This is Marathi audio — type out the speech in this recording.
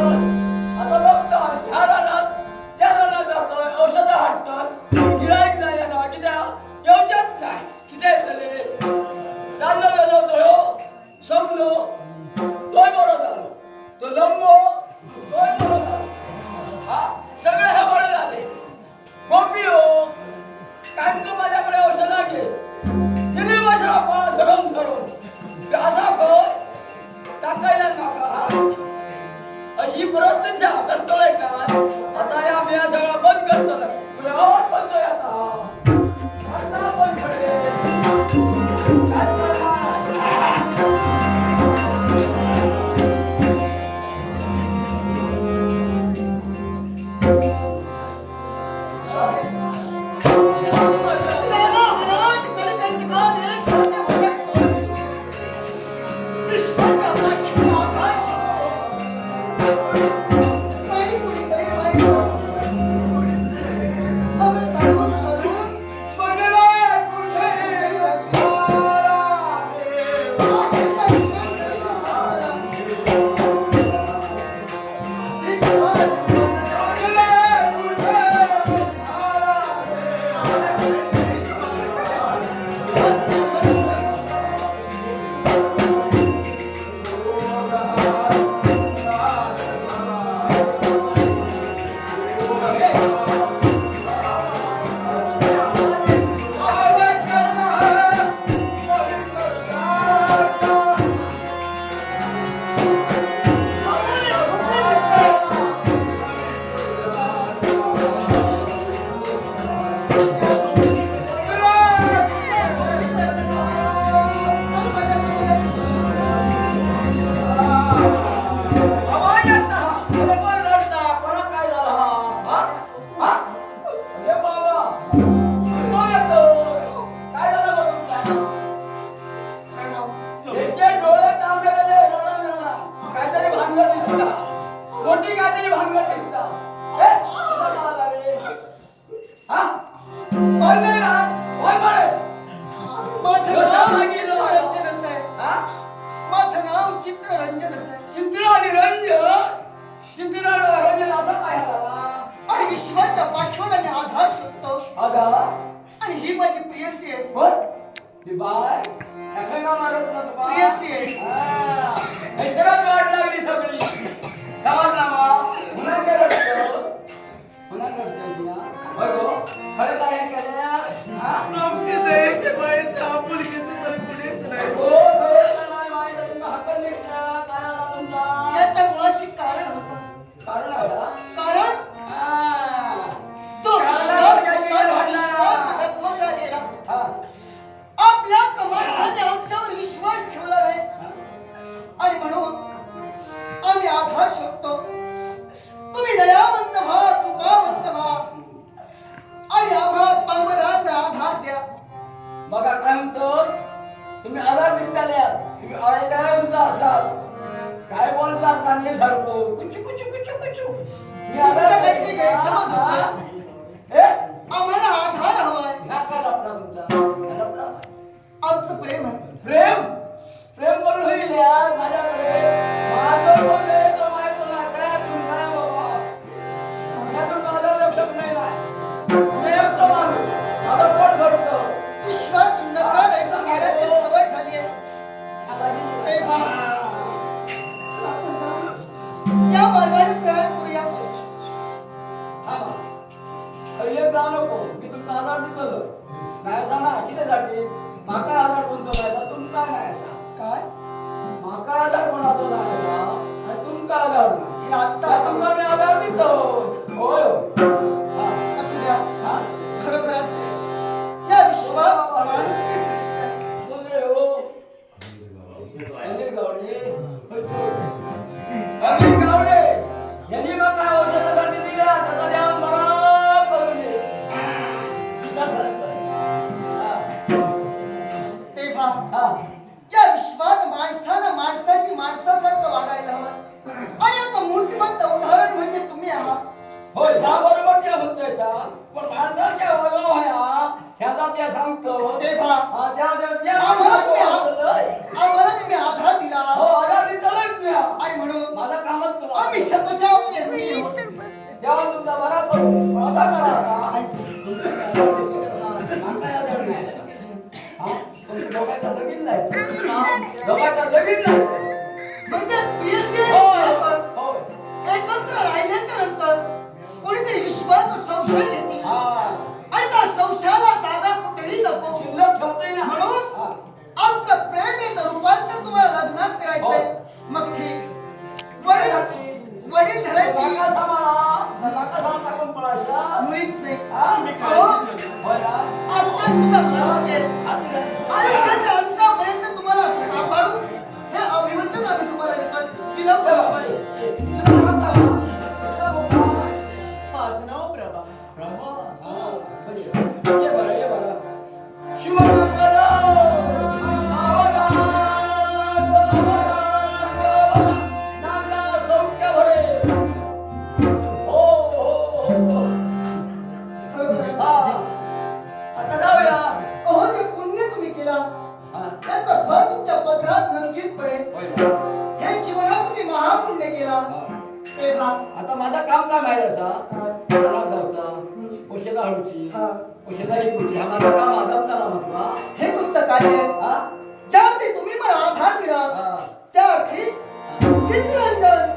아. 我都要。माझं नाव चित्ररंजन चित्र आणि रंजन चित्र रंजन असं काय आणि विश्वाच्या पाठीवर आणि आधार शोधतो. आधार? आणि ही माझी प्रियसी आहे. हो ही बाय. मारत प्रियसी आहे. हैसरात लागली सगळी. गुन्हा करतोय तुला. होय खरं काय केलं बघा काय म्हणतो? तुम्ही आजार दिसताल्या तुम्ही आळेदारांचा असाल. काय बोलता चांगले सारखं? कुचू कुचू कुचू कुचू. मी आधार तुमचा काहीतरी गैरसमज होतोय. हे? आम्हाला आधार हवाय. नाका लपडा तुमचा? काय लपडा? आमचं प्रेम आहे. प्रेम? असायला हवा. आणि बरोबर जे म्हणतोय का पण माणसाच्या वगैरे ह्याचा त्या सांगतो तेव्हा आम्हाला तुम्ही आधार दिला. हो आधार दिला आणि म्हणून माझा कामच आम्ही स्वतःच्या आता माझा काम काय माहिती असा मला गावता कोशेला हळूची? कोशेला इकडची. हा माझा काम आजावताना म्हटला हे? तुमचं कार्य. हा? ज्या अर्थी तुम्ही मला आधार दिला त्या अर्थी चित्ररंजन.